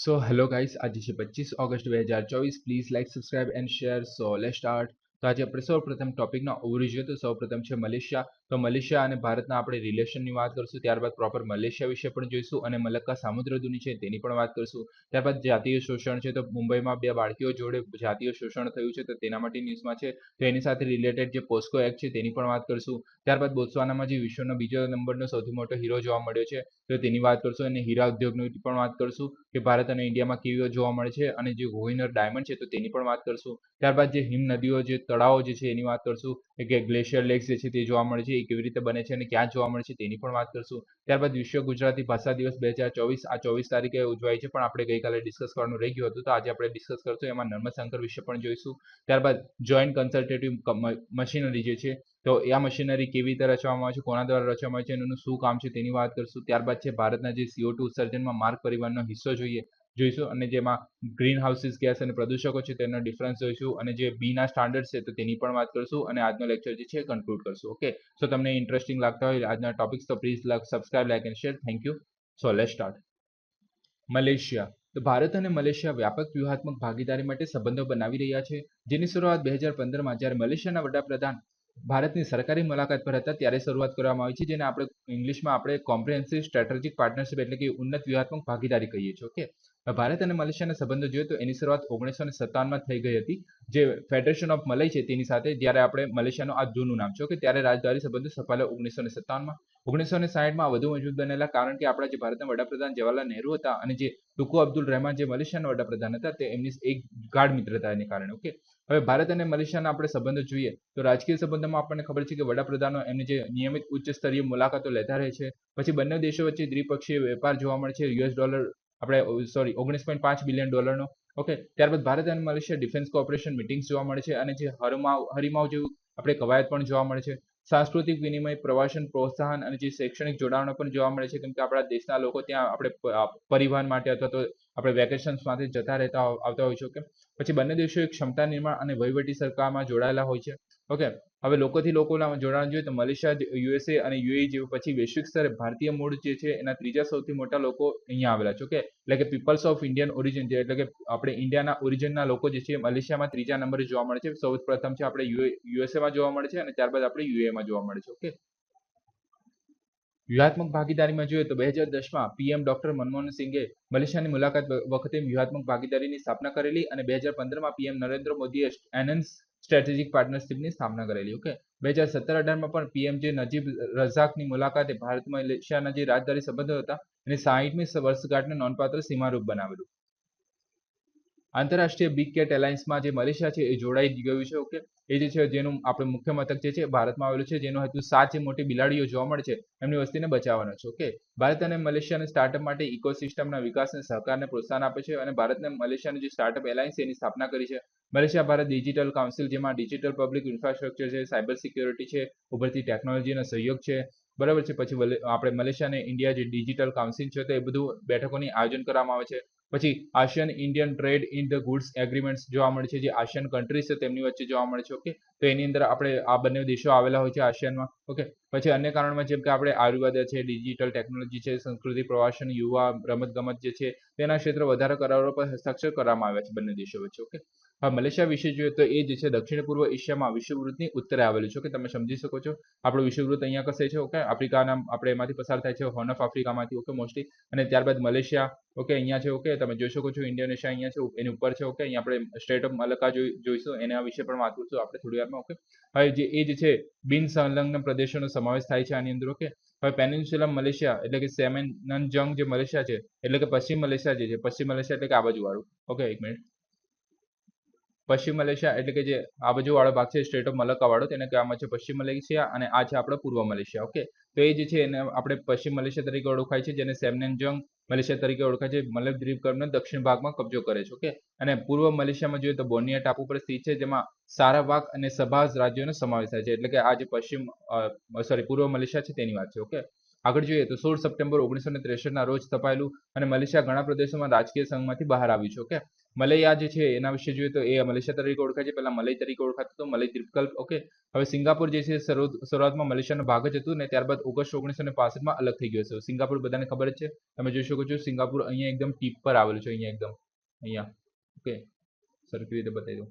So hello guys આજે છે પચીસ ઓગસ્ટ બે હજાર ચોવીસ. Please like subscribe and share so let start તો આજે આપણે સૌ પ્રથમ ટોપિકના ઓવરી જોઈએ. તો સૌ પ્રથમ છે મલેશિયા. તો મલેશિયા અને ભારતના આપણે રિલેશનની વાત કરીશું, ત્યારબાદ પ્રોપર મલેશિયા વિશે પણ જોઈશું અને મલક્કા સામુદ્રધુની છે તેની પણ વાત કરીશું. ત્યારબાદ જાતીય શોષણ છે તો મુંબઈમાં બે બાળકીઓ જોડે જાતીય શોષણ થયું છે તો તેના માટે ન્યૂઝમાં છે. તો એની સાથે રિલેટેડ જે પોસ્કો એક્ટ છે તેની પણ વાત કરીશું. ત્યારબાદ બોત્સવાનામાં જે વિશ્વનો બીજો નંબરનો સૌથી મોટો હીરો જોવા મળ્યો છે તો તેની વાત કરશું અને હીરા ઉદ્યોગની પણ વાત કરશું કે ભારત અને ઇન્ડિયામાં કેવીઓ જોવા મળે છે અને જે ગોહિનર ડાયમંડ છે તો તેની પણ વાત કરશું. ત્યારબાદ જે હિમ નદીઓ જે, તળાવો જે છે એની વાત કરશું. કે ગ્લેશિયર લેક્સ જે છે તે જોવા મળે છે. એ કેવી રીતે બને છે અને ક્યાં જોવા મળે છે તેની પણ વાત કરશું. ત્યારબાદ વિશ્વ ગુજરાતી ભાષા દિવસ બે હજાર ચોવીસ, આ ચોવીસ તારીખે ઉજવાય છે પણ આપણે ગઈકાલે ડિસ્કસ કરવાનું રહી ગયું હતું તો આજે આપણે ડિસ્કસ કરશું એમાં નર્મદ શંકર વિશે પણ જોઈશું. ત્યારબાદ જોઈન્ટ કન્સલ્ટેટિવ મશીનરી જે છે તો આ મશીનરી કેવી રીતે રચવામાં આવે છે, કોના દ્વારા રચવામાં આવે છે, એનું શું કામ છે તેની વાત કરશું. ત્યારબાદ છે ભારતના જે સીઓ ટુ ઉત્સર્જનમાં માર્ગ પરિવહનનો હિસ્સો જોઈએ જોઈશું અને જેમાં ગ્રીન હાઉસીસ ગેસ અને પ્રદૂષકો છે તેનો ડિફરન્સ જોઈશું અને જે બીના સ્ટાન્ડર્ડ છે તો તેની પણ વાત કરશું અને આજનો લેક્ચર જે છે કન્ક્લુડ કરશું. ઓકે સો તમને ઇન્ટરેસ્ટિંગ લાગતા હોય આજના ટોપિક્સ તો please subscribe like and share thank you so let start Malaysia. તો ભારત અને મલેશિયા વ્યાપક વ્યૂહાત્મક ભાગીદારી માટે સંબંધો બનાવી રહ્યા છે. જેની શરૂઆત બે હજાર પંદરમાં જ્યારે મલેશિયાના વડાપ્રધાન ભારતની સરકારી મુલાકાત પર હતા ત્યારે શરૂઆત કરવામાં આવી છે, જેને આપણે ઇંગ્લિશમાં આપણે કોમ્પ્રિહેન્સિવ સ્ટ્રેટેજિક પાર્ટનરશિપ એટલે કે ઉન્નત વ્યૂહાત્મક ભાગીદારી કહીએ છીએ. ઓકે ભારત અને મલેશિયાના સંબંધો જોઈએ તો એની શરૂઆત ઓગણીસો ને સત્તાવનમાં થઈ ગઈ હતી. જે ફેડરેશન ઓફ મલય છે તેની સાથે જ્યારે આપણે મલેશિયાનું આ જૂનું નામ છે ઓકે ત્યારે રાજદ્વારી સંબંધો સફાયેલા ઓગણીસો ને સત્તાવનમાં. ઓગણીસો ને સાહીઠમાં વધુ મજબૂત બનેલા કારણ કે આપણા જે ભારતના વડાપ્રધાન જવાહરલાલ નહેરુ હતા અને જે ટુકુ અબ્દુલ રહેમાન જે મલેશિયાના વડાપ્રધાન હતા, તે એમની એક ગાઢ મિત્રતાને કારણે ઓકે હવે ભારત અને મલેશિયાના આપણે સંબંધો જોઈએ તો રાજકીય સંબંધોમાં આપણને ખબર છે કે વડાપ્રધાનો એમની જે નિયમિત ઉચ્ચ સ્તરીય મુલાકાતો લેતા રહે છે. પછી બંને દેશો વચ્ચે દ્વિપક્ષીય વેપાર જોવા મળે છે. યુએસ ડોલર આપણે સોરી ઓગણીસ પોઈન્ટ પાંચ બિલિયન ડોલરનો. ઓકે ત્યારબાદ ભારત અને મલેશિયા ડિફેન્સ કોઓપરેશન મિટિંગ્સ જોવા મળે છે અને જે હરમાવ, હરિમાવ જેવું આપણે કવાયત પણ જોવા મળે છે. સાંસ્કૃતિક વિનિમય, પ્રવાસન, પ્રોત્સાહન અને જે શૈક્ષણિક જોડાણો પણ જોવા મળે છે. કેમ કે આપણા દેશના લોકો ત્યાં આપણે પરિવહન માટે અથવા તો આપણે વેકેશન્સ માટે જતા રહેતા આવતા હોય છે. ઓકે પછી બંને દેશો એક ક્ષમતા નિર્માણ અને વહીવટી સરકારમાં જોડાયેલા હોય છે. ઓકે હવે લોકોથી લોકોના જોડાણ જોઈએ તો મલેશિયા યુએસએ અને યુએ જેવું પછી વૈશ્વિક સ્તરે ભારતીય મૂળ જે છે એના ત્રીજા સૌથી મોટા લોકો અહીંયા આવેલા છે, ઓકે? એટલે કે પીપલ્સ ઓફ ઇન્ડિયન ઓરિજિન જે, એટલે કે આપણે ઇન્ડિયાના ઓરિજિનના લોકો જે છે મલેશિયામાં ત્રીજા નંબરે જોવા મળે છે. સૌ પ્રથમ છે આપણે યુએસએમાં જોવા મળે છે અને ત્યારબાદ આપણે યુએમાં જોવા મળે છે, ઓકે? વ્યૂહાત્મક ભાગીદારીમાં જોઈએ તો બે હજાર દસમાં પીએમ ડોક્ટર મનમોહન સિંઘે મલેશિયાની મુલાકાત વખતે વ્યૂહાત્મક ભાગીદારીની સ્થાપના કરેલી અને બે હજાર પંદરમાં પીએમ નરેન્દ્ર મોદીએ એનએન્સ સ્ટ્રેટેજિક પાર્ટનરશિપની સ્થાપના કરેલી. ઓકે બે હજાર સત્તર અઢારમાં પણ પીએમ જે નજીબ રઝાકની મુલાકાતે ભારત મલેશિયાના જે રાજદારી સંબંધો હતા. એની સાહીઠમી વર્ષગાંઠને નોંધપાત્ર સીમારૂપ બનાવેલું. આંતરરાષ્ટ્રીય બિગ કેટ એલાયન્સમાં જે મલેશિયા છે, એ જોડાઈ ગયું છે ઓકે એ જે છે, જેનું આપણે મુખ્ય મથક જે છે, ભારતમાં આવેલું છે, જેનો હેતુ સાત જે મોટી બિલાડીઓ જોવા મળે છે, એમની વસ્તીને બચાવવાનો છે ઓકે ભારત અને મલેશિયાના સ્ટાર્ટઅપ માટે ઇકોસિસ્ટમના વિકાસને સહકારને પ્રોત્સાહન આપે છે અને ભારતને મલેશિયાનું જે સ્ટાર્ટઅપ એલાયન્સ એની સ્થાપના કરી છે. મલેશિયા ભારત ડિજિટલ કાઉન્સિલ જેમાં ડિજિટલ પબ્લિક ઇન્ફ્રાસ્ટ્રક્ચર છે સાયબર સિક્યોરિટી છે, ઉભરતી ટેકનોલોજીનો સહયોગ છે, બરાબર છે? પછી આપણે મલેશિયા અને ઇન્ડિયા જે ડિજિટલ કાઉન્સિલ છે, તો એ બધું બેઠકોની આયોજન કરવામાં આવે છે. પછી ASEAN Indian trade in the goods agreements જોવા મળે છે, જે આશિયન કન્ટ્રીઝ છે, તેમની વચ્ચે જોવા મળે છે ઓકે તો એની અંદર આપણે આ બંને દેશો આવેલા હોય છે આસિયાનમાં. ઓકે પછી અન્ય કારણમાં જેમ કે આપણે આયુર્વેદ છે, ડિજિટલ ટેકનોલોજી છે, સંસ્કૃતિ પ્રવાસન યુવા રમત ગમત જે છે, તેના ક્ષેત્ર વધારે કરારો પર હસ્તાક્ષર કરવામાં આવ્યા છે બંને દેશો વચ્ચે. ઓકે હા, મલેશિયા વિશે જોઈએ તો એ જે છે દક્ષિણ પૂર્વ એશિયામાં વિષુવવૃત્તની ઉત્તરે આવેલું છે. કે તમે સમજી શકો છો. આપણું વિષુવવૃત્ત અહીંયા કસે છે? ઓકે આફ્રિકાના, આપણે એમાંથી પસાર થાય છે હોર્ન ઓફ આફ્રિકામાંથી ઓકે મોસ્ટલી અને ત્યારબાદ મલેશિયા. ઓકે અહીંયા છે. ઓકે તમે જોઈ શકો છો ઇન્ડોનેશિયા અહીંયા છે, એની ઉપર છે. ઓકે અહીંયા આપણે સ્ટેટ ઓફ મલકા જોઈશું. એના વિશે પણ વાત કરશું આપણે થોડી વારમાં ઓકે હવે જે, એ જે છે, બિન સંલગ્ન પ્રદેશોનો સમાવેશ થાય છે આની અંદર ઓકે હવે પેનિન્સ્યુલા મલેશિયા, એટલે કે સેમેનજંગ જે મલેશિયા છે, એટલે કે પશ્ચિમ મલેશિયા જે છે, પશ્ચિમ મલેશિયા એટલે કે આ ઓકે એક મિનિટ પશ્ચિમ મલેશિયા એટલે કે જે આ બાજુવાળો ભાગ છે સ્ટેટ ઓફ મલક્કા વાળો તેને કહેવામાં છે પશ્ચિમ મલેશિયા અને આ છે આપણો પૂર્વ મલેશિયા ઓકે તો એ જે છે એને આપણે પશ્ચિમ મલેશિયા તરીકે ઓળખાય છે, જેને સેમનેનજંગ મલેશિયા તરીકે ઓળખાય છે. મલકદ્વીપ કર્મનો દક્ષિણ ભાગમાં કબજો કરે છે. ઓકે? અને પૂર્વ મલેશિયામાં જોઈએ તો બોનિયા ટાપુ પર સ્થિત છે, જેમાં સારાવાક અને સભાસ રાજ્યોનો સમાવેશ થાય છે. એટલે કે આ જે પશ્ચિમ સોરી પૂર્વ મલેશિયા છે તેની વાત છે. ઓકે? આગળ જોઈએ તો સોળ સપ્ટેમ્બર ઓગણીસો ને ત્રેસઠના રોજ સ્થપાયેલું અને મલેશિયા ઘણા પ્રદેશોમાં રાજકીય સંઘમાંથી બહાર આવ્યું છે, ઓકે? મલૈયા જે છે, એના વિશે જોઈએ તો એ મલેશિયા તરીકે ઓળખાય છે, પહેલા મલય તરીકે ઓળખાતું હતું, મલય દ્વીપકલ્પ, ઓકે? હવે સિંગાપુર જે છે શરૂઆતમાં મલેશિયાનો ભાગ જ હતું ને ત્યારબાદ ઓગસ્ટ ઓગણીસો ને પાસઠમાં અલગ થઈ ગયો છે. સિંગાપુર બધાને ખબર જ છે. તમે જોઈ શકો છો, સિંગાપુર અહીંયા એકદમ ટીપ પર આવેલું છે, અહીંયા એકદમ. અહીંયા, ઓકે? સરખી રીતે બતાવી દઉં.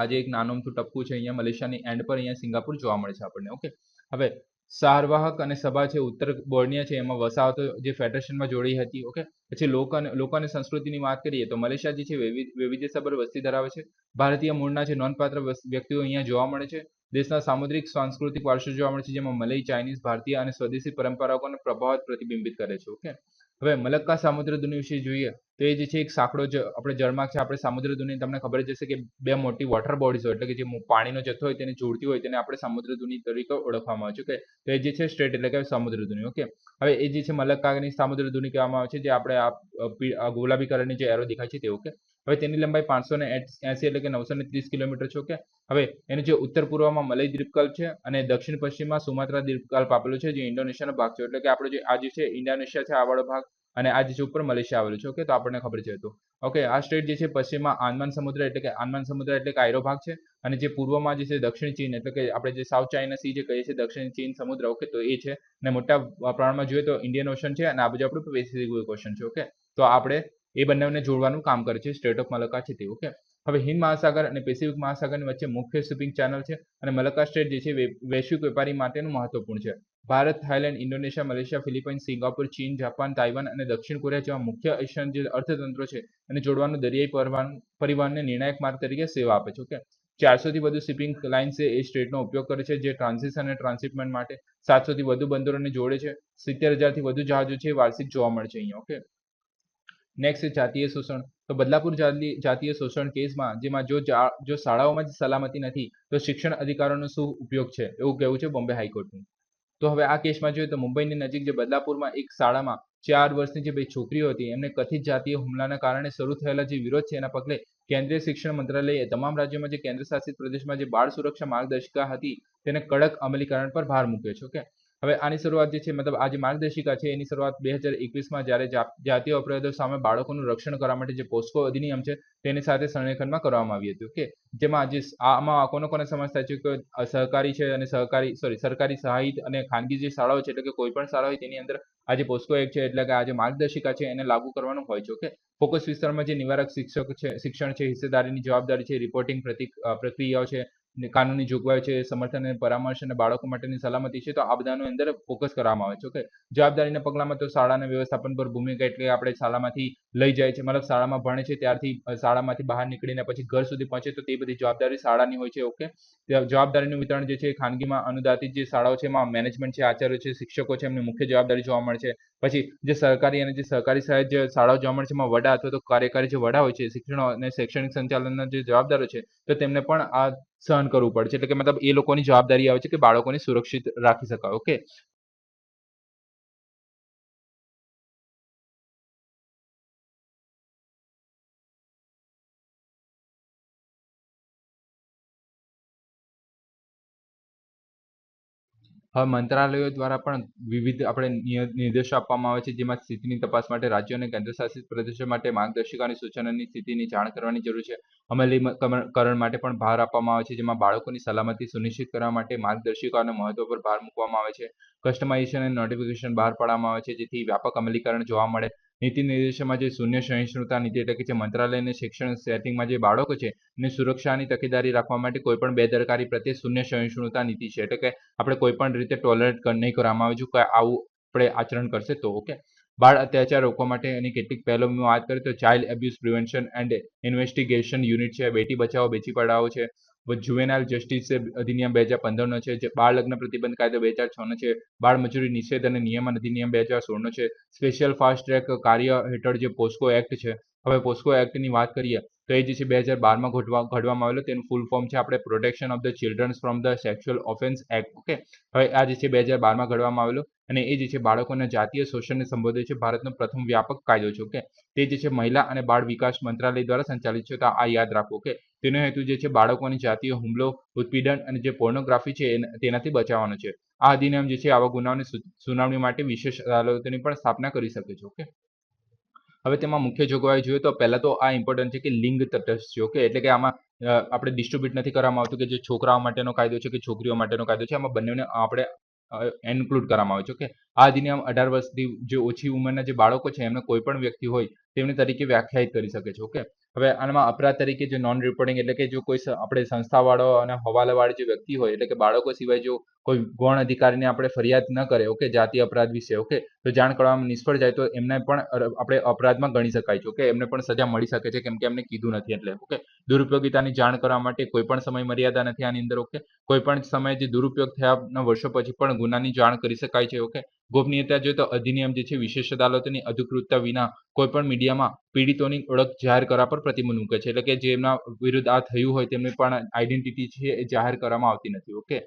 આજે એક નાનું અમથું ટપકું છે, અહીંયા મલેશિયાની એન્ડ પર અહીંયા સિંગાપુર જોવા મળે છે આપણને, ઓકે? હવે સારવાહક અને સભા છે ઉત્તર બોર્નિયા છે, એમાં વસાહતો જે ફેડરેશનમાં જોડી હતી, ઓકે? પછી લોક અને સંસ્કૃતિની વાત કરીએ તો મલેશિયા જે છે, વૈવિધ, વૈવિધ્યસભર વસ્તી ધરાવે છે. ભારતીય મૂળના છે નોંધપાત્ર વ્યક્તિઓ અહીંયા જોવા મળે છે. દેશના સામુદ્રિક, સાંસ્કૃતિક વારસો જોવા મળે છે, જેમાં મલય ચાઇનીઝ, ભારતીય અને સ્વદેશી પરંપરાઓને પ્રભાવ પ્રતિબિંબિત કરે છે, ઓકે? હવે મલક્કા સામુદ્ર વિશે જોઈએ. તો એ જે છે એક સાંકડો જ આપણે જળમાર્ગ છે, આપણે સામુદ્ર ધુની, તમને ખબર જ હશે કે બે મોટી વોટર બોડીઝ એટલે કે જે પાણીનો જથ્થો હોય તેને જોડતી હોય તેને આપણે સમુદ્ર ધુની તરીકે ઓળખવામાં આવે છે કે તો એ જે છે સ્ટ્રેટ એટલે કે સમુદ્ર ધુની, ઓકે? હવે એ જે છે મલક્કાની સમુદ્ર ધુની કહેવામાં આવે છે, જે આપણે આ ગુલાબી કલરની જે એરો દેખાય છે તે, ઓકે? હવે તેની લંબાઈ પાંચસો ને એસી એટલે કે નવસો ને ત્રીસ કિલોમીટર છે, ઓકે? હવે એનું જે ઉત્તર પૂર્વમાં મલય દ્વીપકલ્પ છે અને દક્ષિણ પશ્ચિમમાં સુમાત્રા દ્વીપકલ્પ આપેલો છે, જે ઇન્ડોનેશિયાનો ભાગ છે, એટલે કે આપણે જે, આ જે છે ઇન્ડોનેશિયા છે, આ વાળો ભાગ અને આ જે છે, ઉપર મલેશિયા આવેલું છે ઓકે તો આપણને ખબર છે તો. ઓકે આ સ્ટેટ જે છે, પશ્ચિમમાં આંદમાન સમુદ્ર એટલે કે આંદમાન સમુદ્ર એટલે કે આયરો ભાગ છે, અને જે પૂર્વમાં જે છે, દક્ષિણ ચીન એટલે કે આપણે જે સાઉથ ચાઇના સી જે કહીએ છીએ, દક્ષિણ ચીન સમુદ્ર ઓકે તો એ છે. અને મોટા પ્રમાણમાં જોઈએ તો ઇન્ડિયન ઓશન છે, અને આ બાજુ આપણું પેસિફિક ઓશન છે ઓકે તો આપણે એ બંનેને જોડવાનું કામ કરે છે, સ્ટેટ ઓફ મલકા છે તે ઓકે હવે હિન્દ મહાસાગર અને પેસિફિક મહાસાગરની વચ્ચે મુખ્ય શિપિંગ ચેનલ છે, અને મલકા સ્ટેટ જે છે વૈશ્વિક વેપારી માટેનું મહત્વપૂર્ણ છે. Bharat, Thailand, Indonesia, Malaysia Philippines Singapore, ચીન, જાપાન, તાઇવાન અને દક્ષિણ કોરિયા જેવા મુખ્ય એશિયન જે અર્થતંત્રો છે એને જોડવાનું દરિયાઈ પરિવહન પરિવહનને નિર્ણાયક માર્ગ તરીકે સેવા આપે છે, ઓકે? ચારસોથી વધુ શિપિંગ લાઇન્સે એ સ્ટેટનો ઉપયોગ કરે છે જે ટ્રાન્ઝિશન અને ટ્રાન્સશિપમેન્ટ માટે સાતસોથી વધુ બંદરોને જોડે છે, સિત્તેરથી વધુ જહાજો છે વાર્ષિક જોવા મળે છે અહીંયા, ઓકે? નેક્સ્ટ જાતીય શોષણ. તો બદલાપુર જાતીય શોષણ કેસમાં જેમાં જો જો શાળાઓમાં જ સલામતી નથી, તો શિક્ષણ અધિકારોનો શું ઉપયોગ છે? એવું કહેવું છે બોમ્બે હાઈકોર્ટનું. તો હવે આ કેસમાં જોઈએ તો મુંબઈની નજીક જે બદલાપુરમાં એક શાળામાં ચાર વર્ષની જે બે છોકરીઓ હતી, એમને કથિત જાતીય હુમલાના કારણે શરૂ થયેલા જે વિરોધ છે, એના પગલે કેન્દ્રીય શિક્ષણ મંત્રાલયે તમામ રાજ્યોમાં જે કેન્દ્ર શાસિત પ્રદેશમાં જે બાળ સુરક્ષા માર્ગદર્શિકા હતી, તેને કડક અમલીકરણ પર ભાર મૂક્યો છે, ઓકે? હવે આની શરૂઆત જે છે મતલબ આ જે માર્ગદર્શિકા છે એની શરૂઆત બે હજાર એકવીસમાં જ્યારે જાતીય અપરાધો સામે બાળકોનું રક્ષણ કરવા માટે જે પોસ્કો અધિનિયમ છે તેની સાથે સંરેખનમાં કરવામાં આવી હતી. ઓકે જેમાં જે સ- આમાં કોને કોને સમાજ થાય છે? કે સહકારી છે અને સહકારી સોરી સરકારી સહાયિત અને ખાનગી જે શાળાઓ છે એટલે કે કોઈ પણ શાળા હોય તેની અંદર આ જે પોસ્કો એક્ટ છે એટલે કે આ જે માર્ગદર્શિકા છે એને લાગુ કરવાનું હોય છે. ઓકે? ફોકસ વિસ્તારમાં જે નિવારક શિક્ષક છે શિક્ષણ છે હિસ્સેદારીની જવાબદારી છે રિપોર્ટિંગ પ્રતિ અ, પ્રક્રિયાઓ છે કાનૂની જોગવાઈઓ છે, સમર્થન અને પરામર્શ અને બાળકો માટેની સલામતી છે, તો આ બધાનો અંદર ફોકસ કરવામાં આવે છે ઓકે જવાબદારીના પગલામાં તો શાળાના વ્યવસ્થાપન પર ભૂમિકા એટલે આપણે શાળામાંથી લઈ જાય છે, મતલબ શાળામાં ભણે છે, ત્યારથી શાળામાંથી બહાર નીકળીને પછી ઘર સુધી પહોંચે, તો તે બધી જવાબદારી શાળાની હોય છે ઓકે જવાબદારીનું વિતરણ જે છે ખાનગીમાં અનુદાતિત જે શાળાઓ છે, એમાં મેનેજમેન્ટ છે, આચાર્ય છે, શિક્ષકો છે, એમની મુખ્ય જવાબદારી જોવા મળે છે પછી જે સરકારી અને જે સહકારી સહાયક જે શાળાઓ જોવા મળે છે, એમાં વડા અથવા તો કાર્યકારી જે વડા હોય છે, શિક્ષણ અને શૈક્ષણિક સંચાલનના જે જવાબદારો છે, તો તેમને પણ આ સહન કરવું પડે છે. એટલે કે મતલબ એ લોકોની જવાબદારી આવે છે કે બાળકોને સુરક્ષિત રાખી શકાય ઓકે હવે મંત્રાલયો દ્વારા પણ વિવિધ આપણે નિર્દેશો આપવામાં આવે છે, જેમાં સ્થિતિની તપાસ માટે રાજ્યો અને કેન્દ્રશાસિત પ્રદેશો માટે માર્ગદર્શિકાની સૂચનાની સ્થિતિની જાણ કરવાની જરૂર છે. અમલીકરણ માટે પણ ભાર આપવામાં આવે છે, જેમાં બાળકોની સલામતી સુનિશ્ચિત કરવા માટે માર્ગદર્શિકાને મહત્વ પર ભાર મૂકવામાં આવે છે. કસ્ટમાઇઝેશન અને નોટિફિકેશન બહાર પાડવામાં આવે છે, જેથી વ્યાપક અમલીકરણ જોવા મળે. નીતિ નિર્દેશોમાં જે શૂન્ય સહિષ્ણુતા નીતિ એટલે કે જે મંત્રાલયને શિક્ષણ સેટિંગમાં જે બાળકો છે એની સુરક્ષાની તકેદારી રાખવા માટે કોઈ પણ બેદરકારી પ્રત્યે શૂન્ય સહિષ્ણુતા નીતિ છે. એટલે કે આપણે કોઈ પણ રીતે ટોલરેટ નહીં કરવામાં આવે છે કે આવું આપણે આચરણ કરશે તો ઓકે બાળ અત્યાચાર રોકવા માટે એની કેટલીક પહેલોની વાત કરીએ તો child abuse prevention and investigation unit છે. બેટી બચાવો બેટી પઢાઓ છે. જુવેનાઇલ જસ્ટિસ અધિનિયમ બે હજાર પંદરનો છે, જે બાળ લગ્ન પ્રતિબંધ કાયદો બે હજાર છનો છે, બાળ મજૂરી નિષેધ અને નિયમન અધિનિયમ બે હજાર સોળનો છે. સ્પેશિયલ ફાસ્ટ ટ્રેક કાર્ય હેઠળ જે પોસ્કો એક્ટ છે, હવે પોસ્કો એક્ટની વાત કરીએ તો એ જે છે બે હજાર બારમાં ઘડવા ઘડવામાં આવેલો, તેનું ફૂલ ફોર્મ છે આપણે protection of the childrens from the sexual offence act okay હવે આ જે છે બે હજાર બારમાં ઘડવામાં આવેલો અને એ જે છે બાળકોના જાતીય શોષણને સંબોધે છે, ભારતનો પ્રથમ વ્યાપક કાયદો છે ઓકે તે જે છે મહિલા અને બાળ વિકાસ મંત્રાલય દ્વારા સંચાલિત છે, તો આ યાદ રાખો ઓકે તેનો હેતુ જે છે બાળકોની જાતીય હુમલો, ઉત્પીડન અને જે પોર્નોગ્રાફી છે તેનાથી બચાવવાનો છે. આ અધિનિયમ જે છે આવા ગુનાઓની સુનાવણી માટે વિશેષ અદાલતોની પણ સ્થાપના કરી શકે છે ઓકે હવે તેમાં મુખ્ય જોગવાઈ જોઈએ તો પહેલાં તો આ ઇમ્પોર્ટન્ટ છે કે લિંગ તટસ્થ ઓકે એટલે કે આમાં આપણે ડિસ્ટ્રીબ્યુટ નથી કરવામાં આવતું કે જે છોકરાઓ માટેનો કાયદો છે કે છોકરીઓ માટેનો કાયદો છે, આમાં બંનેને આપણે ઇન્ક્લુડ કરવામાં આવે છે ઓકે આ અધિનિયમ અઢાર વર્ષથી જે ઓછી ઉંમરના જે બાળકો છે, એમને કોઈ પણ વ્યક્તિ હોય તેમને તરીકે વ્યાખ્યાયિત કરી શકે છે ઓકે હવે આમાં અપરાધ તરીકે જો નોન રિપોર્ટિંગ એટલે કે જો કોઈ આપણે સંસ્થાવાળો અને હવાલાવાળી જે વ્યક્તિ હોય, એટલે કે બાળકો સિવાય જો કોઈ ગૌણ અધિકારીને આપણે ફરિયાદ ન કરે, ઓકે, જાતિ અપરાધ વિશે, ઓકે, તો જાણ કરવામાં નિષ્ફળ જાય તો એમને પણ આપણે અપરાધમાં ગણી શકાય છે, ઓકે, એમને પણ સજા મળી શકે છે, કેમ કે એમને કીધું નથી એટલે, ઓકે. દુરુપયોગિતાની જાણ કરવા માટે કોઈ પણ સમય મર્યાદા નથી આની અંદર, ઓકે. કોઈ પણ સમયે જે દુરુપયોગ થયાના વર્ષો પછી પણ ગુનાની જાણ કરી શકાય છે, ઓકે. ગોપનીયતા જોઈએ તો અધિનિયમ જે છે વિશેષ અદાલતોની અધિકૃતતા વિના કોઈ પણ મીડિયામાં પીડિતોની ઓળખ જાહેર કરવા પર પ્રતિબંધ મૂકે છે. એટલે કે જેમના વિરુદ્ધ આ થયું હોય તેમની પણ આઈડેન્ટિટી છે એ જાહેર કરવામાં આવતી નથી. ઓકે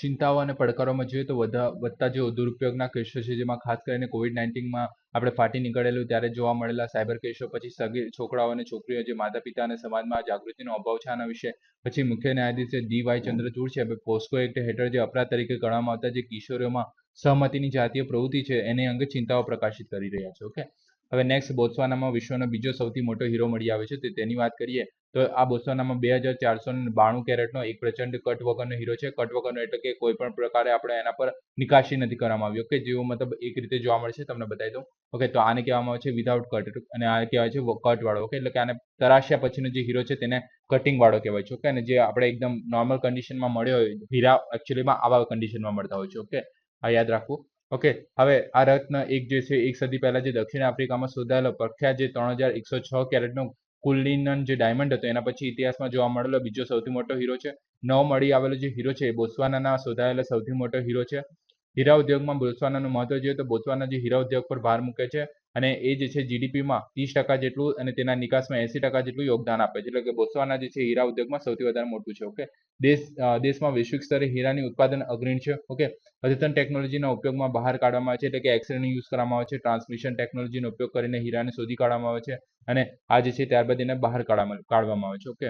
ચિંતાઓ અને પડકારોમાં જોઈએ તો વધા, વધતા જે દુરુપયોગના કેસો છે, જેમાં ખાસ કરીને કોવિડ નાઇન્ટીનમાં આપણે ફાટી નીકળેલું ત્યારે જોવા મળેલા સાયબર કેસો, પછી સગીર છોકરાઓ અને છોકરીઓ જે માતા પિતા અને સમાજમાં જાગૃતિનો અભાવ છે આના વિશે, પછી મુખ્ય ન્યાયાધીશ ડી વાય ચંદ્રચૂડ છે પોસ્કો એક્ટ હેઠળ જે અપરાધ તરીકે ગણવામાં આવતા જે કિશોરીઓમાં સહમતિની જાતીય પ્રવૃત્તિ છે, એની અંગે ચિંતાઓ પ્રકાશિત કરી રહ્યા છે, ઓકે? હવે નેક્સ્ટ બોત્સવાનામાં વિશ્વનો બીજો સૌથી મોટો હીરો મળી આવે છે. તો તેની વાત કરીએ તો આ બોત્સવાનામાં બે હજાર ચારસો બાણું કેરેટનો એક પ્રચંડ કટ વગરનો હીરો છે. કટ વગરનો એટલે કે કોઈ પણ પ્રકારે આપણે એના પર નિકાસી નથી કરવામાં આવ્યો. કે જેવો મતલબ એક રીતે જોવા મળશે, તમને બતાવી દઉં. ઓકે તો આને કહેવામાં આવે છે વિધાઉટ કટ અને આ કહેવાય છે કટ વાળો. ઓકે એટલે કે આને તરાશ્યા પછીનો જે હીરો છે તેને કટિંગ વાળો કહેવાય છે. ઓકે અને જે આપણે એકદમ નોર્મલ કન્ડિશનમાં મળ્યો હોય, હીરા એકચ્યુઅલીમાં આવા કન્ડિશનમાં મળતા હોય છે. ઓકે આ યાદ રાખવું ઓકે, હવે આ રત્ન એક જે છે, એક સદી પહેલા જે દક્ષિણ આફ્રિકામાં શોધાયેલો પ્રખ્યાત જે ત્રણ હજાર એકસો છ કેરેટનો કુલિનન જે ડાયમંડ હતો, એના પછી ઇતિહાસમાં જોવા મળેલો બીજો સૌથી મોટો હીરો છે. નવ મળી આવેલો જે હીરો છે એ બોત્સવાનાના શોધાયેલો સૌથી મોટો હીરો છે. હીરા ઉદ્યોગમાં બોત્સવાનાનું મહત્વ જોઈએ તો બોત્સવાના જે હીરા ઉદ્યોગ પર ભાર મૂકે છે અને એ જે છે જીડીપીમાં ત્રીસ ટકા જેટલું અને તેના નિકાસમાં એસી ટકા જેટલું યોગદાન આપે છે. એટલે કે બોત્સવાના જે છે હીરા ઉદ્યોગમાં સૌથી વધારે મોટું છે ઓકે દેશ દેશમાં વૈશ્વિક સ્તરે હીરાની ઉત્પાદન અગ્રણી છે ઓકે અદ્યતન ટેકનોલોજીના ઉપયોગમાં બહાર કાઢવામાં આવે છે, એટલે કે એક્સરેનો યુઝ કરવામાં આવે છે, ટ્રાન્સમિશન ટેકનોલોજીનો ઉપયોગ કરીને હીરાને શોધી કાઢવામાં આવે છે અને આ જે છે ત્યારબાદ એને બહાર કાઢવામાં કાઢવામાં આવે છે ઓકે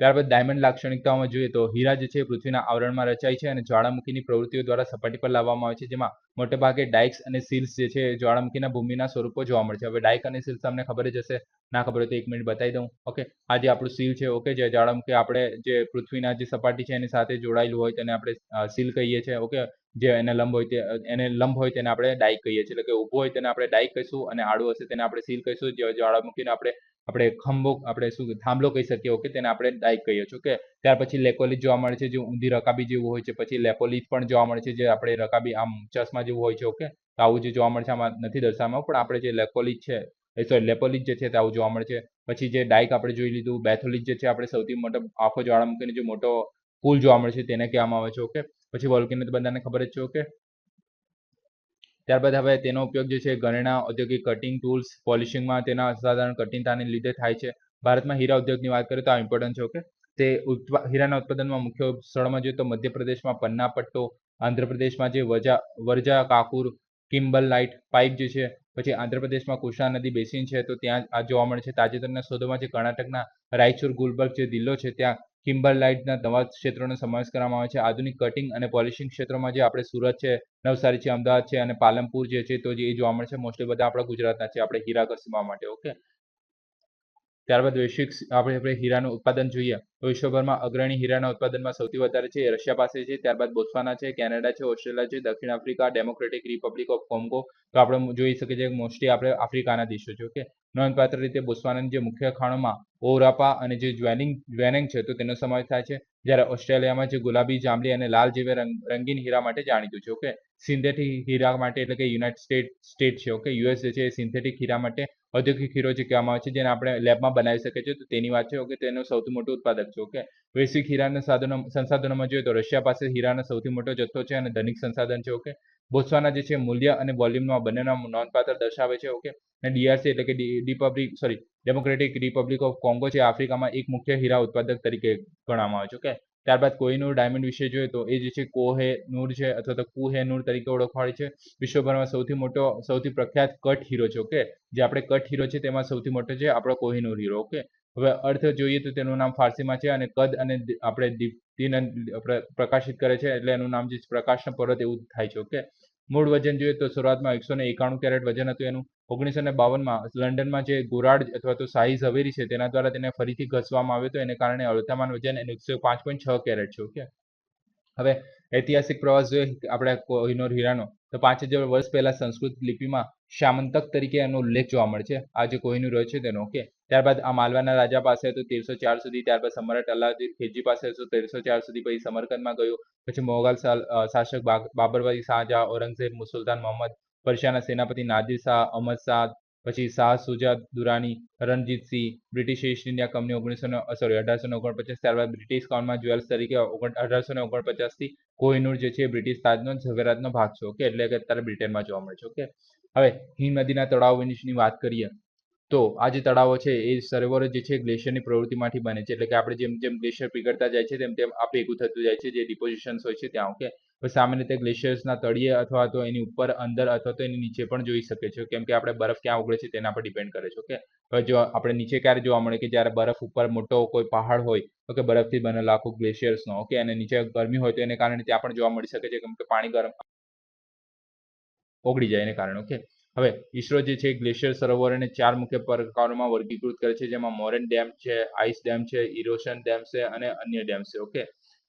ત્યારબાદ ડાયમંડ લાક્ષણિકતાઓમાં જોઈએ તો હીરા જે છે પૃથ્વીના આવરણમાં રચાય છે અને જ્વાળામુખીની પ્રવૃત્તિઓ દ્વારા સપાટી પર લાવવામાં આવે છે, જેમાં મોટેભાગે ડાઇક્સ અને સિલ્સ જે છે જ્વાળામુખીના ભૂમિના સ્વરૂપો જોવા મળે છે. હવે ડાઇક અને સિલ્સ તમને ખબર જ હશે. ના ખબર હોય તો એક મિનિટ બતાવી દઉં. ઓકે, આ જે આપણું સીલ છે, ઓકે, જે જ્વાળામુખી આપણે જે પૃથ્વીના જે સપાટી છે એની સાથે જોડાયેલું હોય તેને આપણે સીલ કહીએ છીએ. ઓકે જે એને લંબ હોય તે, એને લંબ હોય તેને આપણે ડાઇક કહીએ છીએ. એટલે કે ઊભો હોય તેને આપણે ડાઇક કહીશું અને આડું હશે તેને આપણે સીલ કહીશું. જે જ્વાળામુખીને આપણે આપણે ખંભો, આપણે શું થાંભલો કહી શકીએ ઓકે, તેને આપણે ડાઇક કહીએ છીએ ઓકે. ત્યાર પછી લેકોલિથ જોવા મળે છે, જે ઊંધી રકાબી જેવું હોય છે. પછી લેપોલિથ પણ જોવા મળે છે, જે આપણે રકાબી આમ ચશ્મા જેવું હોય છે ઓકે. તો આવું જે જોવા મળે છે, આમાં નથી દર્શાવવામાં પણ આપણે જે લેકોલિથ છે, એ સોરી લેપોલિથ જે છે તે આવું જોવા મળે છે. પછી જે ડાઇક આપણે જોઈ લીધું બેથોલિથ જે છે, આપણે સૌથી મોટો આખો જ્વાળામુખીનો જે મોટો પુલ જોવા મળે છે, તેને કહેવામાં આવે છે ઓકે. પછી વોલ્કેનો તો બધાને ખબર જ છે ઓકે ત્યારબાદ હવે તેનો ઉપયોગ જે છે ઘરેણા ઔદ્યોગિક કટિંગ ટૂલ્સ પોલિશિંગમાં તેના અસાધારણ કઠિનતાને લીધે થાય છે. ભારતમાં હીરા ઉદ્યોગની વાત કરીએ તો આ ઇમ્પોર્ટન્ટ છે ઓકે તે હીરાના ઉત્પાદનમાં મુખ્ય સ્થળમાં જોઈએ તો મધ્યપ્રદેશમાં પન્ના પટ્ટો આંધ્રપ્રદેશમાં જે વજા, વર્જા કાકુર કિમ્બલ લાઇટ પાઇપ જે છે, પછી આંધ્રપ્રદેશમાં કૃષ્ણા નદી બેસિન છે, તો ત્યાં આ જોવા મળે છે. તાજેતરના શોધોમાં જે કર્ણાટકના રાયચુર ગુલબર્ગ જે જિલ્લો છે, ત્યાં કિમ્બરલાઇટના નવા ક્ષેત્રોનો સમાવેશ કરવામાં આવે છે. આધુનિક કટિંગ અને પોલિશિંગ ક્ષેત્રોમાં જે આપણે સુરત છે, નવસારી છે, અમદાવાદ છે અને પાલનપુર જે છે, તો જે જોવા મળશે મોસ્ટલી બધા આપણા ગુજરાતના છે. આપણે હીરા ઘસવા માટે ઓકે ત્યારબાદ વૈશ્વિક આપણે આપણે હીરાનું ઉત્પાદન જોઈએ વિશ્વભરમાં અગ્રણી હીરાના ઉત્પાદનમાં સૌથી વધારે છે, રશિયા પાસે છે, ત્યારબાદ બોત્સવાના છે, કેનેડા છે, ઓસ્ટ્રેલિયા છે, દક્ષિણ Africa, democratic republic of Congo, તો આપણે જોઈ શકીએ છીએ મોસ્ટલી આપણે આફ્રિકાના દેશો છે, ઓકે? નોંધપાત્ર રીતે બોત્સવાનાની જે મુખ્ય ખાણોમાં ઓરાપા અને જે જ્વેલિંગ જ્વેનેંગ છે, તો તેનો સમાવેશ થાય છે, જ્યારે ઓસ્ટ્રેલિયામાં જે ગુલાબી, જાંબલી અને લાલ જેવા રંગ, રંગીન હીરા માટે જાણીતું છે, ઓકે? સિન્થેટિક હીરા માટે એટલે કે યુનાઇટેડ સ્ટેટ સ્ટેટ છે, ઓકે? યુએસ જે છે સિન્થેટિક હીરા માટે ઔદ્યોગિક હીરો જે કહેવામાં આવે છે, જેને આપણે લેબમાં બનાવી શકીએ છીએ, તો તેની વાત છે, ઓકે, તેનો સૌથી મોટું ઉત્પાદક છે, ઓકે. વૈશ્વિક હીરાના સાધનો, સંસાધનોમાં જોઈએ તો રશિયા પાસે હીરાનો સૌથી મોટો જથ્થો છે અને ધનિક સંસાધન છે, ઓકે. બોત્સવાના જે છે મૂલ્ય અને વોલ્યુમમાં બંનેના નોંધપાત્ર દર્શાવે છે, ઓકે. અને ડીઆરસી એટલે કે republic, sorry, democratic republic of Congo છે આફ્રિકામાં એક મુખ્ય હીરા ઉત્પાદક તરીકે ગણવામાં આવે છે, ઓકે. ત્યારબાદ કોહિનૂર ડાયમંડ વિશે જોઈએ તો એ જે છે કોહે નૂર છે અથવા તો કુહે નૂર તરીકે ઓળખવાય છે. વિશ્વભરમાં સૌથી મોટો, સૌથી પ્રખ્યાત કટ હીરો છે, ઓકે? જે આપણે કટ હીરો છે તેમાં સૌથી મોટો છે આપણો કોહિનૂર હીરો, ઓકે? હવે અર્થ જોઈએ તો તેનું નામ ફારસીમાં છે અને કદ અને આપણે પ્ર- પ્રકાશિત કરે છે એટલે એનું નામ જે પ્રકાશનો પર્વત એવું થાય છે, ઓકે? મૂળ વજન જોઈએ તો શરૂઆતમાં એકસો ને એકાણું કેરેટ વજન હતું એનું. ઓગણીસો ને બાવનમાં લંડનમાં જે ગોરાડ અથવા તો શાહી ઝવેરી છે, તેના દ્વારા તેને ફરીથી ઘસવામાં આવ્યો હતો. એને કારણે અળતામાન વજન એનું એકસો પાંચ પોઈન્ટ છ કેરેટ છે, ઓકે? હવે ઐતિહાસિક પ્રવાસ જોઈએ, આપણે કોહિનોર હીરાનો. તો પાંચ હજાર વર્ષ પહેલા સંસ્કૃત લિપિમાં શામંતક તરીકે એનો ઉલ્લેખ જોવા મળે છે. આ જે કોહિનૂર રહ્યો છે તેનો, ઓકે? ત્યારબાદ આ માલવાના રાજા પાસે હતો તેરસો ચાર સુધી, ત્યારબાદ સમ્રાટ અલાઉદ્દીન ખિલજી પાસે હતો તેરસો ચાર સુધી, પછી સમરકંદમાં ગયો. પછી મોગલ શાસક બાબરવાદી શાહજહાં ઔરંગઝેબ, મુસુલતાન મોહમ્મદ પર્શિયાના સેનાપતિ નાદિર શાહ, અહમદ શાહ પછી Shah Shuja Durrani Ranjitsinh British East India company ઓગણીસો સોરી અઢારસો ઓગણપચાસ ત્યારબાદ બ્રિટિશ કાઉન્ટમાં જ્વેલ્સ તરીકે અઢારસો ને ઓગણપચાસથી કોહિનૂર જે છે બ્રિટિશ તાજનો ઝવેરાતનો ભાગ છે, ઓકે? એટલે કે અત્યારે બ્રિટનમાં જોવા મળે છે, ઓકે? હવે હિમ નદીના તળાવ વિશેની વાત કરીએ, તો આ જે તળાવો છે એ સરોવર જે છે ગ્લેશિયરની પ્રવૃત્તિમાંથી બને છે, એટલે કે આપણે જેમ જેમ ગ્લેશિયર પીગળતા જાય છે, તેમ તેમ આ ભેગું થતું જાય છે, જે ડિપોઝિશન્સ હોય છે ત્યાં, ઓકે? સામાન્ય રીતે ગ્લેશિયર્સના તળિયે અથવા તો એની ઉપર, અંદર અથવા તો એની નીચે પણ જોઈ શકે છે કેમ કે આપણે બરફ ક્યાં ઓગળે છે તેના પર ડિપેન્ડ કરે છે ઓકે હવે જો આપણે નીચે ક્યારે જોવા મળે કે જ્યારે બરફ ઉપર મોટો કોઈ પહાડ હોય તો બરફથી બનેલો આખો ગ્લેશિયર્સનો ઓકે અને નીચે ગરમી હોય તો એને કારણે ત્યાં પણ જોવા મળી શકે છે, કેમ કે પાણી ગરમ ઓગળી જાય એને કારણે ઓકે હવે ઈસરો જે છે ગ્લેશિયર સરોવરોને ચાર મુખ્ય પ્રકારોમાં વર્ગીકૃત કરે છે, જેમાં મોરેન ડેમ છે, આઈસ ડેમ છે ઇરોશન ડેમ છે અને અન્ય ડેમ છે ઓકે